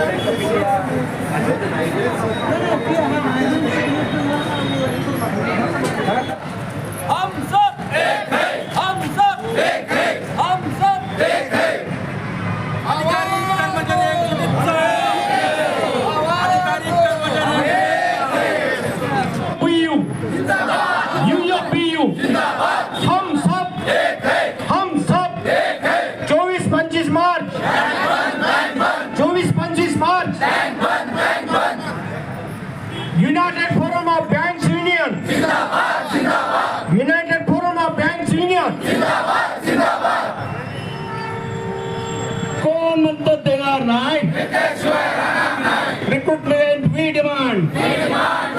Thank you. Recruitment we demand Recruitment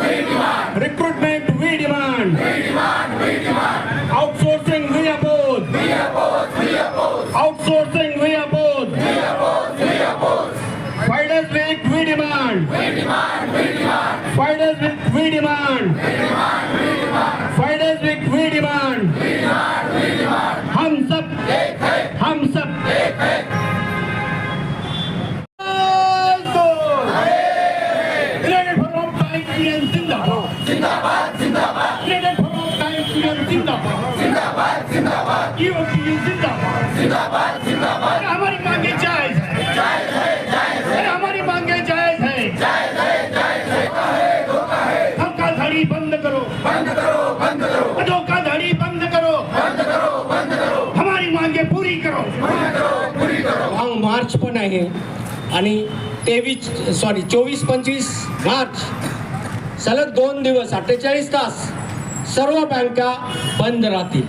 Zindabad. जिंदाबाद जिंदाबाद जिंदाबाद Bank Union Zindabad. जिंदाबाद अरे हमारी मांगे जायज है अरे हमारी मांगे जायज है धोखाधड़ी बंद करो धोखाधड़ी बंद करो हमारी मांगे पूरी करो हा मार्च पण आहे आणि तेवीस सॉरी चोवीस पंचवीस मार्च सलग दोन दिवस अठ्ठेचाळीस तास सर्व बँका बंद राहतील.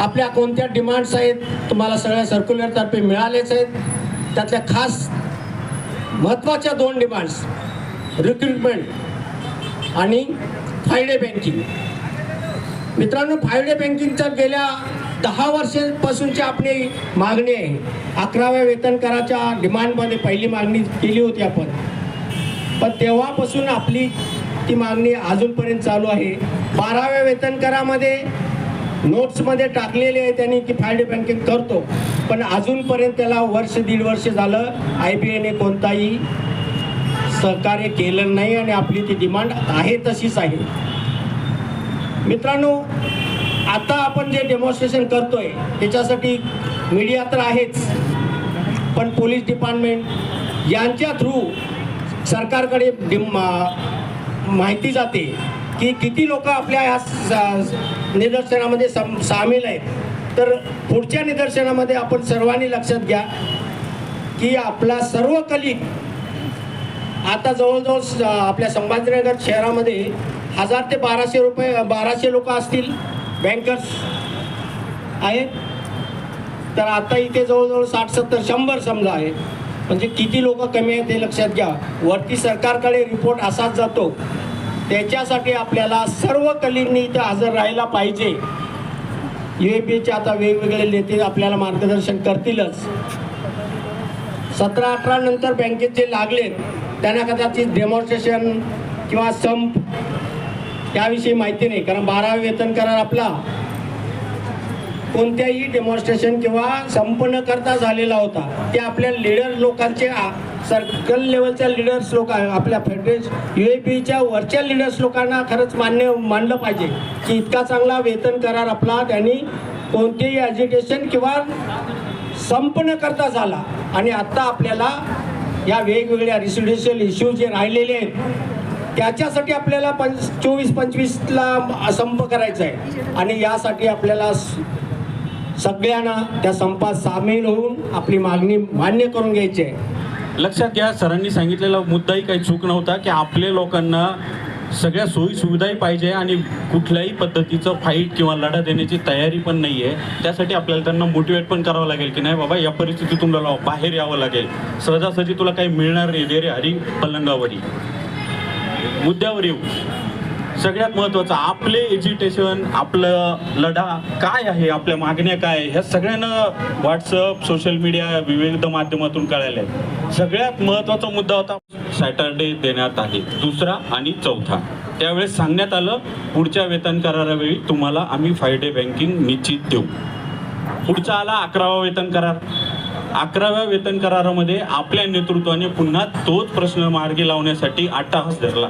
आपल्या कोणत्या डिमांड्स आहेत तुम्हाला सगळ्या सर्क्युलरतर्फे मिळालेच आहेत. त्यातल्या खास महत्त्वाच्या दोन डिमांड्स रिक्रुटमेंट आणि फायडे बँकिंग मित्रांनो फायडे बँकिंगच्या गेल्या दहा वर्षांपासूनची आपली मागणी आहे. अकराव्या वेतन कराच्या डिमांडमध्ये पहिली मागणी केली होती आपण. पण तेव्हापासून आपली ती मागणी अजूनपर्यंत चालू आहे. बाराव्या वेतन करामध्ये नोट्समध्ये टाकलेले आहे त्यांनी की फायडे बँकिंग करतो. पण अजूनपर्यंत त्याला वर्ष दीड वर्ष झालं आय बी एने कोणताही सहकार्य केलं नाही आणि आपली ती डिमांड आहे तशीच आहे. मित्रांनो आता आपण जे डेमॉन्स्ट्रेशन करतोय त्याच्यासाठी मीडिया तर आहेच. पण पोलीस डिपार्टमेंट यांच्या थ्रू सरकारकडे मा- माहिती जाते की किती लोक आपल्या या स- निदर्शनामध्ये सम सामील आहेत. तर पुढच्या निदर्शनामध्ये आपण सर्वांनी लक्षात घ्या की आपला सर्व कलिक आता जवळजवळ स- आपल्या संभाजीनगर शहरामध्ये हजार ते बाराशे रुपये बाराशे लोक असतील बँकर्स आहेत. तर आता इथे जवळजवळ साठ सत्तर शंभर समजा आहे म्हणजे किती लोक कमी आहेत ते लक्षात घ्या. वरती सरकारकडे रिपोर्ट असाच जातो. त्याच्यासाठी आपल्याला सर्व कलिंनी इथे हजर राहायला पाहिजे. यू ए पीचे आता वेगवेगळे नेते आपल्याला मार्गदर्शन करतीलच. सतरा अठरा नंतर बँकेत जे लागलेत त्यांना कदाचित डेमॉन्स्ट्रेशन किंवा संप त्याविषयी माहिती नाही. कारण बारावी वेतन करार आपला. कोणत्याही डेमॉन्स्ट्रेशन किंवा संपन्न करता झालेला होता ते आपल्या लीडर लोकांचे सर्कल लेवलच्या लीडर्स लोक आपल्या फेडरेश यू ए पीच्या वरच्या लीडर्स लोकांना खरंच मान्य मानलं पाहिजे की इतका चांगला वेतन करार आपला त्यांनी कोणतेही ॲज्युकेशन किंवा संपन्न करता झाला. आणि आत्ता आपल्याला या वेगवेगळ्या रिसिडेन्शियल इश्यू जे राहिलेले आहेत त्याच्यासाठी आपल्याला पंच चोवीस पंचवीसला संप करायचा आहे. आणि यासाठी आपल्याला सगळ्यांना त्या संपात सामील होऊन आपली मागणी मान्य करून घ्यायची आहे. लक्षात घ्या सरांनी सांगितलेला मुद्दाही काही चूक नव्हता की आपल्या लोकांना सगळ्या सोयी सुविधाही पाहिजे आणि कुठल्याही पद्धतीचं फाईट किंवा लढा देण्याची तयारी पण नाही आहे त्यासाठी आपल्याला त्यांना मोटिवेट पण करावं लागेल की नाही बाबा या परिस्थितीतून तुला बाहेर यावं लागेल. सहजासहजी तुला काही मिळणार नाही दे रे हरी पलंगावरी. मुद्द्यावर येऊ. सगळ्यात महत्त्वाचं आपले एज्युटेशन आपलं लढा काय आहे आपल्या मागण्या काय ह्या सगळ्यांना व्हॉट्सअप सोशल मीडिया विविध माध्यमातून कळायला सगळ्यात महत्त्वाचा मुद्दा होता सॅटरडे देण्यात आले दुसरा आणि चौथा. त्यावेळेस सांगण्यात आलं पुढच्या वेतन करारावेळी तुम्हाला आम्ही फायडे बँकिंग निश्चित देऊ. पुढचा आला अकरावा वेतन करार. अकराव्या वेतन करारामध्ये आपल्या नेतृत्वाने पुन्हा तोच प्रश्न मार्गी लावण्यासाठी अट्टाहास धरला.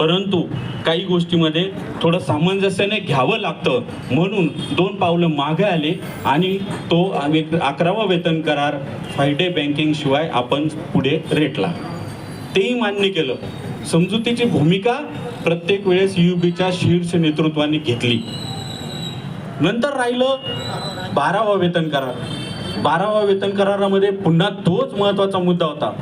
परंतु काही गोष्टीमध्ये थोडं सामंजस्याने घ्यावं लागतं. म्हणून दोन पावलं मागे आले आणि तो अकरावा वेतन करार फायडे बँकिंग शिवाय आपण पुढे रेटला. तेही मान्य केलं. समजुतीची भूमिका प्रत्येक वेळेस युबीच्या शीर्ष नेतृत्वाने घेतली. नंतर राहिलं बारावा वेतन करार. बारावा वेतन करारामध्ये पुन्हा तोच महत्त्वाचा मुद्दा होता.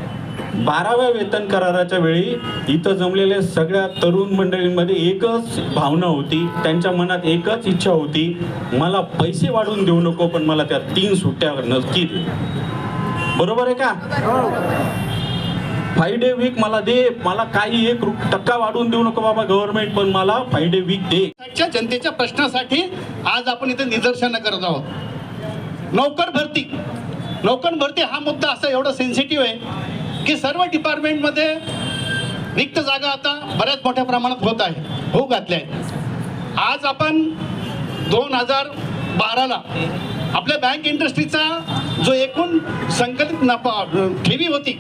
बाराव्या वेतन कराराच्या वेळी इथं जमलेल्या सगळ्या तरुण मंडळींमध्ये एकच भावना होती. त्यांच्या मनात एकच इच्छा होती. मला पैसे वाढवून देऊ नको पण मला त्या तीन सुट्ट्या नक्की दे. बरोबर आहे का? फाईव्ह डे वीक मला दे. मला काही एक टक्का वाढवून देऊ नको बाबा गव्हर्नमेंट पण मला फाईव्ह डे वीक दे. च्या जनतेच्या प्रश्नासाठी आज आपण इथे निदर्शनं करत आहोत. नोकर भरती. नोकर भरती हा मुद्दा असा एवढा सेन्सिटिव्ह आहे. की सर्व डिपार्टमेंटमध्ये रिक्त जागा आता बऱ्याच मोठ्या प्रमाणात होत आहे. होऊ घातल्या आहेत आज आपण दोन हजार बाराला आपल्या बँक इंडस्ट्रीचा जो एकूण संकलित नफा ठेवी होती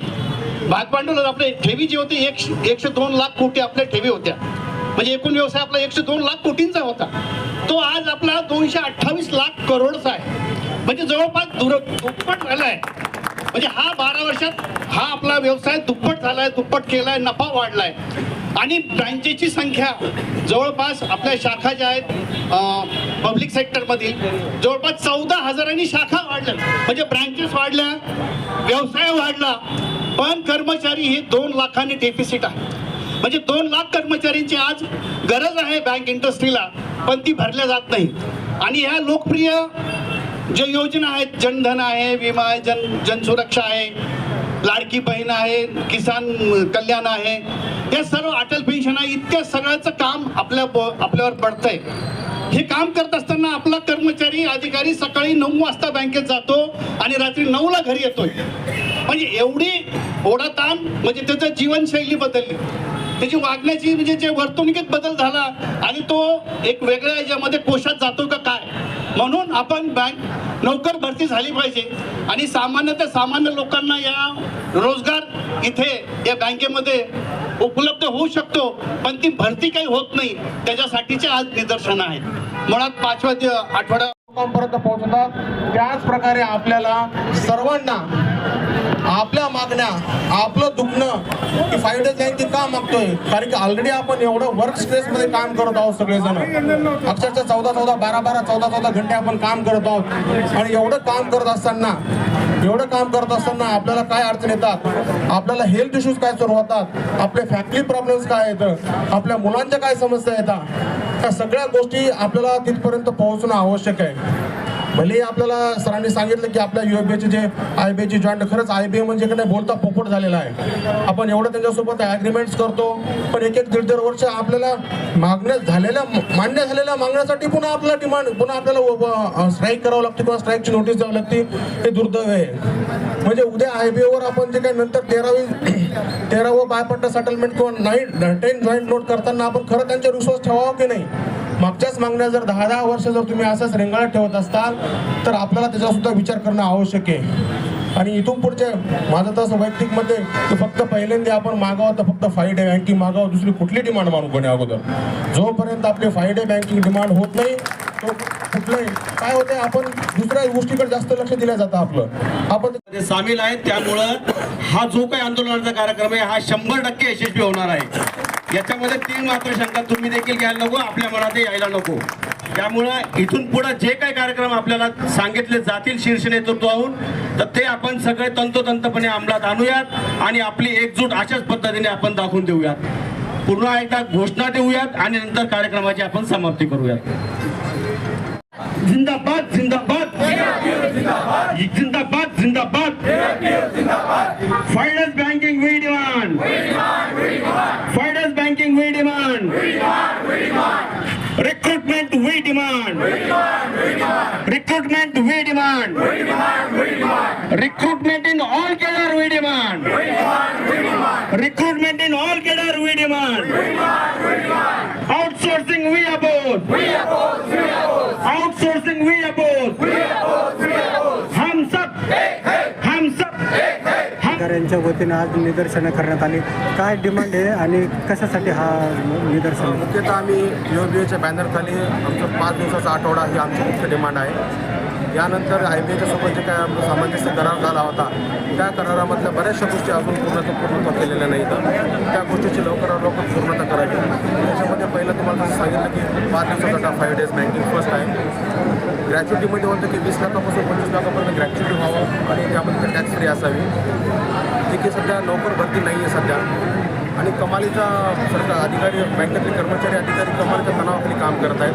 भागभांडवल आपले ठेवी जी होती एकशे एकशे दोन लाख कोटी आपल्या ठेवी होत्या. म्हणजे एकूण व्यवसाय आपला एकशे दोन लाख कोटींचा होता. तो आज आपला दोनशे अठ्ठावीस लाख करोडचा आहे. म्हणजे जवळपास दुर दुप्पट झाला आहे. म्हणजे हा बारा वर्षात हा आपला व्यवसाय दुप्पट झालाय दुप्पट केलाय नफा वाढलाय. आणि ब्रँचेसची संख्या जवळपास आपल्या शाखा ज्या आहेत पब्लिक सेक्टरमधील जवळपास चौदा हजारांनी शाखा वाढल्या म्हणजे ब्रँचेस वाढल्या व्यवसाय वाढला पण कर्मचारी हे दोन लाखांनी डेफिसिट आहे. म्हणजे दोन लाख कर्मचाऱ्यांची आज गरज आहे बँक इंडस्ट्रीला पण ती भरल्या जात नाही. आणि ह्या लोकप्रिय ज्या योजना आहेत जनधन आहे विमा आहे जन जनसुरक्षा आहे लाडकी बहीण आहे किसान कल्याण आहे हे सर्व अटल पेन्शन आहे इतक्या सगळ्याचं काम आपल्या आपल्यावर पडतंय. हे काम करत असताना आपला अधिकारी सकाळी नऊ वाजता बँकेत जातो आणि रात्री नऊला घरी येतोय. म्हणजे एवढी ओढाताण म्हणजे त्याचं जीवनशैली बदलली. त्याची वागण्याची म्हणजे जे वर्तणुकीत बदल झाला आणि तो एक वेगळ्या याच्यामध्ये कोशात जातो का काय? म्हणून आपण बँक नोकर भरती झाली पाहिजे. आणि सामान्यतः सामान्य लोकांना या रोजगार इथे या बँकेमध्ये उपलब्ध होऊ शकतो पण ती भरती काही होत नाही. त्याच्यासाठीचे आज निदर्शनं आहेत. मुळात पाचव्या आठवडा आठवड्या लोकांपर्यंत पोहोचतात त्याच प्रकारे आपल्याला सर्वांना आपल्या मागण्या आपलं दुखणं की फायदे ती का मागतोय? कारण की ऑलरेडी आपण एवढं वर्क स्ट्रेस मध्ये काम करत आहोत सगळेजण. अक्षरशः चौदा चौदा बारा बारा चौदा चौदा घंटे आपण काम करत आहोत. आणि एवढं काम करत असताना एवढं काम करत असताना आपल्याला काय अडचण येतात? आपल्याला हेल्थ इश्यूज काय सुरू होतात? आपले फॅमिली प्रॉब्लेम्स काय येतं आपल्या मुलांच्या काय समस्या येतात? त्या सगळ्या गोष्टी आपल्याला तिथपर्यंत पोहोचणं आवश्यक आहे. भले आपल्याला सरांनी सांगितलं की आपल्या युएबीचे जे आय बी जॉईंट खरंच आय बी म्हणजे नाही बोलता पोपट झालेला आहे. आपण एवढं त्यांच्यासोबत ॲग्रीमेंट्स करतो पण एक एक दीड दीड वर्ष आपल्याला मागण्या झालेल्या मान्य झालेल्या मागण्यासाठी पुन्हा आपल्याला डिमांड पुन्हा आपल्याला स्ट्राईक करावं लागते किंवा स्ट्राईकची नोटीस द्यावी लागते. हे दुर्दैव आहे. म्हणजे उद्या आय बी ओवर आपण जे काही नंतर तेरावी तेरावं बायपट्टा सेटलमेंट किंवा नाईन टेन जॉईंट नोट करताना आपण खरं त्यांच्यावर विश्वास ठेवावा की नाही? मागच्याच मागण्या जर दहा दहा वर्ष जर तुम्ही असंच रेंगाळत ठेवत असताल तर आपल्याला त्याचा सुद्धा विचार करणं आवश्यक आहे. आणि इथून पुढचे माझं तसं वैयक्तिकमध्ये की फक्त पहिल्यांदा आपण मागावं तर फक्त फाईव्ह डे बँकिंग मागावं दुसरी कुठली डिमांड मानू कोणी अगोदर? जोपर्यंत आपली फाईव्ह डे बँकिंग डिमांड होत नाही तो कुठलंही काय होतंय आपण दुसऱ्या गोष्टीकडे जास्त लक्ष दिलं जातं आपलं. आपण सामील आहेत त्यामुळं हा जो काही आंदोलनाचा कार्यक्रम आहे हा शंभर टक्के यशस्वी होणार आहे. याच्यामध्ये तीन मात्र शंका तुम्ही देखील घ्यायला नको आपल्या मनात यायला नको. त्यामुळं इथून पुढे जे काही कार्यक्रम आपल्याला सांगितले जातील शीर्ष नेतृत्वाहून तर ते आपण सगळे तंतोतंतपणे अंमलात आणूयात आणि आपली एकजूट अशाच पद्धतीने आपण दाखवून देऊयात. पुन्हा एकदा घोषणा देऊयात आणि नंतर कार्यक्रमाची आपण समाप्ती करूयात. जिंदाबाद जिंदाबाद. जिंदाबाद जिंदाबाद. Finance banking we demand Recruitment, we demand. Recruitment, we demand. Recruitment in all color, we demand. We demand. Recruitment in यांच्या वतीनं आज निदर्शनं करण्यात आली. काय डिमांड आहे आणि कशासाठी हा निदर्शन? मुख्यतः आम्ही यू बी एच्या बॅनरखाली आमचं पाच दिवसाचा आठवडा ही आमची मुख्य डिमांड आहे. यानंतर आय बी एच्या सोबत जे काय आमचा सामंजस्य करार झाला होता त्या करारामधल्या बऱ्याचशा गोष्टी अजून पूर्णतः पूर्णत्व केलेल्या नाहीत. त्या गोष्टीची लवकरात लवकर पूर्णता करावी त्याच्यामध्ये पहिलं तुम्हाला सांगितलं की पाच दिवसाचा फाईव्ह डेज बँकिंग फर्स्ट आहे. ग्रॅच्युटीमध्ये म्हणतं की वीस लाखापासून पंचवीस लाखापर्यंत ग्रॅच्युटी व्हावं आणि त्यामध्ये टॅक्स फ्री असावी. जी की सध्या लवकर भरती नाही आहे सध्या. आणि कमालीचा सरकार अधिकारी बँकेतले कर्मचारी अधिकारी कमालीच्या तणावाखाली काम करत आहेत.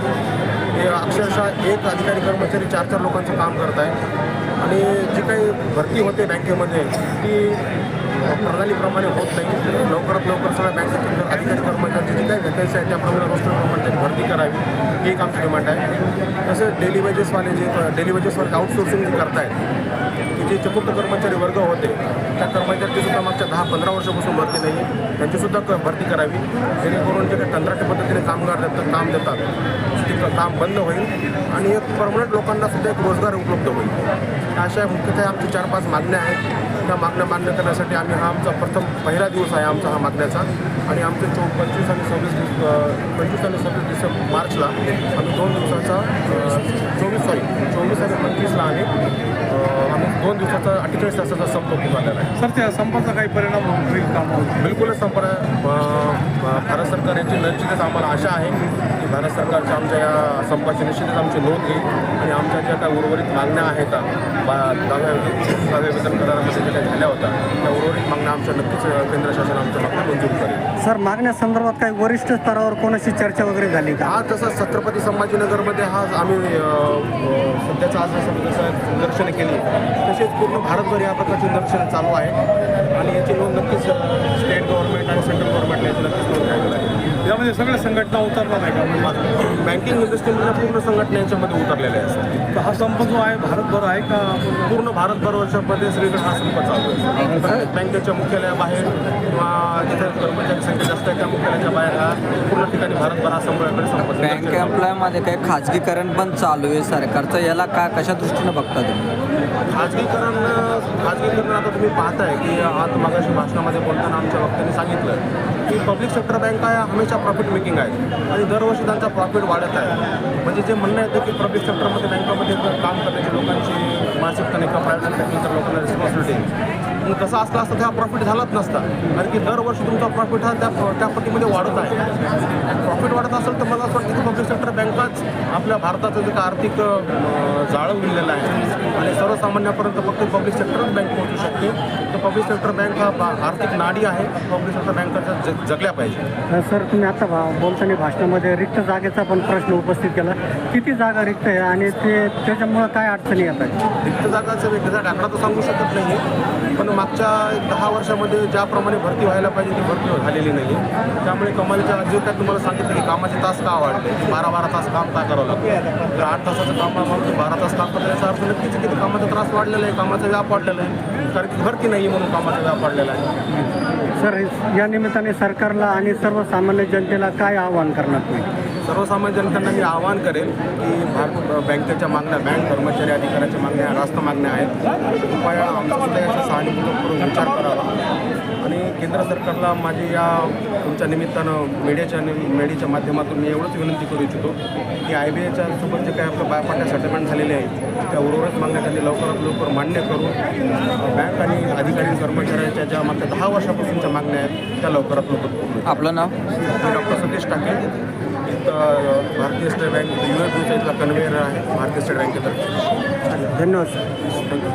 हे अक्षरशः एक अधिकारी कर्मचारी चार चार लोकांचं काम करत आहे आणि जी काही भरती होते बँकेमध्ये ती प्रणालीप्रमाणे होत नाही. लवकरात लवकर सगळ्या बँकेतील अधिकारी कर्मचाऱ्यांची जी काही व्हॅकन्सी आहे त्याप्रमाणे रोस्टरप्रमाणे त्यांनी भरती करावी. ही एक आमची डिमांड आहे. तसेच डेली वेजेसवाले जे डेली वेजेसवर आउटसोर्सिंग जे करतायत की जे चतुर्थ कर्मचारी वर्ग होते त्या कर्मचाऱ्यांची सुद्धा मागच्या दहा पंधरा वर्षापासून भरती नाही आहे. त्यांची सुद्धा क- भरती करावी. जेणेकरून जे काही कंत्राटी पद्धतीने कामगार देतात काम देतात काम बंद होईल आणि एक परमनंट लोकांना सुद्धा एक रोजगार उपलब्ध होईल. अशा मुख्यतः आमची चार पाच मागण्या आहेत. त्या मागण्या मान्य करण्यासाठी आम्ही हा आमचा प्रथम पहिला दिवस आहे आमचा हा मागण्याचा. आणि आमचे चौ पंचवीस आणि सव्वीस पंचवीस आणि सव्वीस डिसेंबर मार्चला आम्ही दोन दिवसाचा चोवीस सॉरी चोवीस आणि पंचवीसला आम्ही दोन दिवसाचा अठ्ठेचाळीस तासाचा संप पुकारलेला आहे. सर त्या संपाचा काही परिणाम होईल कामावर बिलकुलच संप भारत सरकार याची निश्चितच आम्हाला आशा आहे की भारत सरकारच्या आमच्या या संपाची निश्चितच आमची नोंद घेईल आणि आमच्या ज्या काही उर्वरित मागण्या आहेत बा दहाव्या दहाव्या वेतन करारामध्ये ज्या काही झाल्या होत्या त्या उर्वरित मागण्या आमच्या नक्कीच केंद्र शासन आमच्या मागण्या मंजूर करेल. सर मागण्यासंदर्भात काही वरिष्ठ स्तरावर कोणाशी चर्चा वगैरे झाली का? आज जसं छत्रपती संभाजीनगरमध्ये हा आम्ही सध्याचा आज जसं जसं निदर्शनं केली तसेच पूर्ण भारतभर या प्रकारची निदर्शनं चालू आहे आणि याची नोंद नक्कीच स्टेट गव्हर्नमेंट आणि सेंट्रल गव्हर्नमेंटला याची नक्कीच नोंद घ्यावी लागेल यामध्ये सगळ्या संघटना उतरणार आहे का? म्हणजे बँकिंग इंडस्ट्रीमधल्या पूर्ण संघटना यांच्यामध्ये उतरलेल्या तर हा संप जो आहे भारतभर आहे का? पूर्ण भारतभर वर्षामध्ये श्रीगड हा संप चालू आहे. बँकेच्या मुख्यालयाबाहेर किंवा जिथे कर्मचारी संख्या जास्त आहे त्या मुख्यालयाच्या बाहेर हा पूर्ण ठिकाणी भारतभर हा संपर्काकडे संपर्क बँक एम्प्लॉयमध्ये काही खाजगीकरण पण चालू आहे सरकारचं. याला का कशा दृष्टीनं बघता तुम्ही? खाजगीकरण खाजगीकरण आता तुम्ही पाहताय की आज मागाशी भाषणामध्ये बोलताना आमच्या वक्त्यांनी सांगितलं की पब्लिक सेक्टर बँका या हमेशा प्रॉफिट मेकिंग आहे. आणि दरवर्षी त्यांचा प्रॉफिट वाढत आहे. म्हणजे जे म्हणणं येतं की पब्लिक सेक्टरमध्ये बँकामध्ये काम करण्याची लोकांची मानसिकता कपडा का प्रायव्हेट सेक्टर लोकांना रिस्पॉन्सिबिलिटी मग तसं असलं असतं त्या प्रॉफिट झालाच नसता. कारण की दरवर्षी तुमचा प्रॉफिट हा त्या त्या पटीमध्ये वाढत आहे. प्रॉफिट वाढत असेल तर मला असं वाटतं की पब्लिक सेक्टर बँकाच आपल्या भारताचं जे का आर्थिक जाळं विणलेलं आहे आणि सर्वसामान्यापर्यंत फक्त पब्लिक सेक्टरच बँक पोहोचू शकते. तर पब्लिक सेक्टर बँक हा बा- आर्थिक नाडी आहे. पब्लिक सेक्टर बँकाच्या जग जगल्या पाहिजे. सर तुम्ही आता भा- बोलताना भाषणामध्ये रिक्त जागेचा पण प्रश्न उपस्थित केला. किती जागा रिक्त आहे आणि ते त्याच्यामुळं काय अडचणी येत आहेत रिक्त जागाचा वेगळा आकडा तर सांगू शकत नाही पण मागच्या एक दहा वर्षामध्ये ज्याप्रमाणे भरती व्हायला पाहिजे ती भरती झालेली नाही त्यामुळे कमालीच्या जे काय तुम्हाला सांगितलं की कामाचे तास का वाढले? बारा बारा तास काम का करावं लागतं? तर आठ तासाचं काम म्हणून बारा तास काम करतो याचा अर्थ नक्कीच की कामाचा त्रास वाढलेला आहे कामाचा व्याप वाढलेला आहे. कारण की भरती नाही म्हणून कामाचा व्याप वाढलेला आहे. सर या निमित्ताने सरकारला आणि सर्वसामान्य जनतेला काय आवाहन करणार तुम्ही? सर्वसामान्य जनतांना मी आवाहन करेन की भारत बँकेच्या मागण्या बँक कर्मचारी अधिकाऱ्याच्या मागण्या रास्त मागण्या आहेत. कृपया आमचा सुद्धा याचा सहानुभूतीपूर्वक विचार करावा. आणि केंद्र सरकारला माझी या तुमच्या निमित्तानं मीडियाच्या नि- मीडियाच्या माध्यमातून मी एवढंच विनंती करू इच्छितो की आय बी आयच्या सोबत जे काही आपल्या बायपाट्या सेटलमेंट झालेले आहेत त्या उर्वरित मागण्या त्यांनी लवकरात लवकर मान्य करून बँक आणि अधिकारी कर्मचाऱ्यांच्या ज्या मागच्या दहा वर्षापासूनच्या मागण्या आहेत त्या लवकरात लवकर आपलं नाव? मी doctor Satish Take. Bharatiya state bank U F इथला कन्व्हेअर आहे भारतीय स्टेट बँकेतर्फे. धन्यवाद सर. थँक्यू.